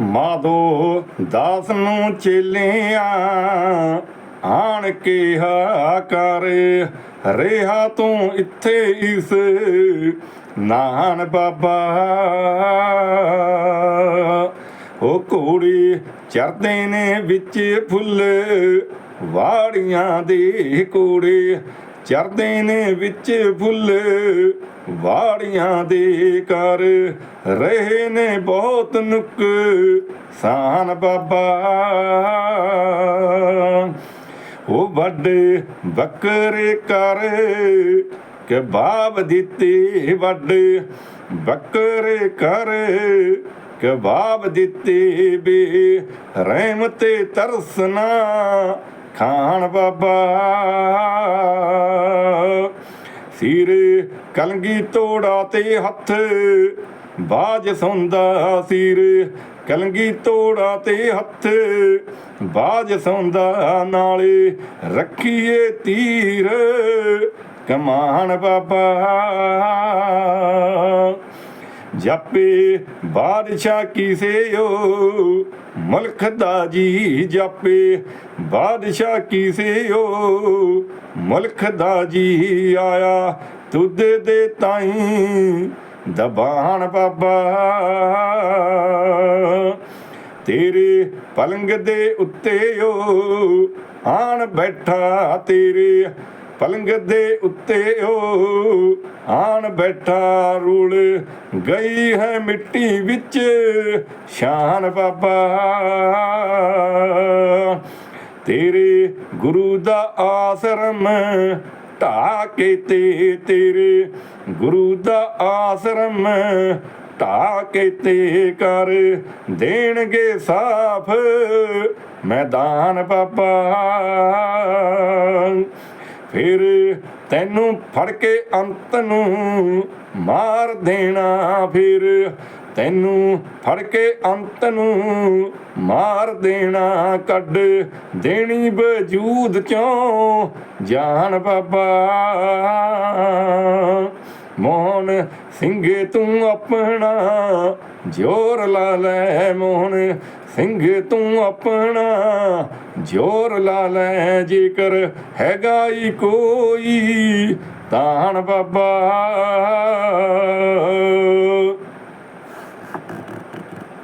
ਮਾਧੋ ਦਾਸ ਨੂੰ ਚੇਲਿਆਂ ਆਣ ਕੇ ਹਾ ਕਰ, ਰਿਹਾ ਤੂੰ ਇੱਥੇ ਇਸ ਨਾਨ ਬਾਬਾ। ਉਹ ਘੋੜੇ ਚਰਦੇ ਨੇ ਵਿੱਚ ਫੁੱਲ, ਵਾੜੀਆਂ ਦੇ ਕੋੜੇ ਚਰਦੇ ਨੇ ਵਿੱਚ ਫੁੱਲ, ਵਾੜੀਆਂ ਦੇ ਕਰ ਰਹੇ ਨੇ ਬਹੁਤ ਨੁਕ, ਸਾਨ ਬਾਬਾ। ਉਹ ਵੱਡੇ ਬੱਕਰੇ ਕਰ ਕਿ ਬਾਬ ਦਿੱਤੇ ਵੱਡੇ ਬੱਕਰੇ ਕਰ ਕਬਾਬ ਦਿੱਤੇ ਬੇ ਰਹਿਮਤੇ ਤਰਸਨਾ ਖਾਨ ਬਾਬਾ। ਸਿਰ ਕਲਗੀ ਤੋੜਾ ਤੇ ਹੱਥ, ਬਾਜ ਸੌਂਦਾ ਸਿਰ ਕਲਗੀ ਤੋੜਾ ਤੇ ਹੱਥ, ਬਾਜ ਸੌਂਦਾ ਨਾਲੇ ਰੱਖੀਏ ਤੀਰ ਕਮਾਨ ਬਾਬਾ। ਜਾਪੇ ਬਾਦਸ਼ਾਹ ਕੀਸੇਓ ਮੁਲਕ ਦਾ ਜੀ ਜਾਪੇ ਬਾਦਸ਼ਾਹ ਕੀਸੇਓ ਮੁਲਕ ਦਾ ਜੀ ਆਇਆ ਤੁਧ ਦੇ ਤਾਈ ਦਬਾਣ ਬਾਬਾ। ਤੇਰੇ ਪਲੰਗ ਦੇ ਉੱਤੇ ਓ, ਆਣ ਬੈਠਾ ਤੇਰੇ ਪਲੰਗ ਦੇ ਉੱਤੇ ਓ ਆਣ ਬੈਠਾ ਰੂਲ ਗਈ ਹੈ ਮਿੱਟੀ ਵਿੱਚ। ਸ਼ਾਨ ਬਾਬਾ, ਤੇਰੇ ਗੁਰੂ ਦਾ ਆਸਰਮ ਢਾ ਕੇ ਤੇ ਤੇਰੇ ਗੁਰੂ ਦਾ ਆਸਰਮ ਢਾ ਕੇ ਤੇ ਕਰ ਦੇਣਗੇ ਸਾਫ਼ ਮੈਦਾਨ ਬਾਬਾ। ਫਿਰ ਤੈਨੂੰ ਫੜ ਕੇ ਅੰਤ ਨੂੰ ਮਾਰ ਦੇਣਾ ਫਿਰ। ਤੈਨੂੰ ਫੜ ਕੇ ਅੰਤ ਨੂੰ ਮਾਰ ਦੇਣਾ ਕੱਢ। ਦੇਣੀ ਵਜੂਦ ਚੋਂ ਜਾਨ ਬਾਬਾ। ਸਿੰਘੇ ਤੂੰ ਆਪਣਾ, ਜੋਰ ਲਾ ਲੈ ਮੋਹਨ ਸਿੰਘ ਤੂੰ ਆਪਣਾ, ਜੋਰ ਲਾ ਲੈ ਜੇਕਰ ਹੈਗਾ ਈ ਕੋਈ ਤਾਣ ਬਾਬਾ।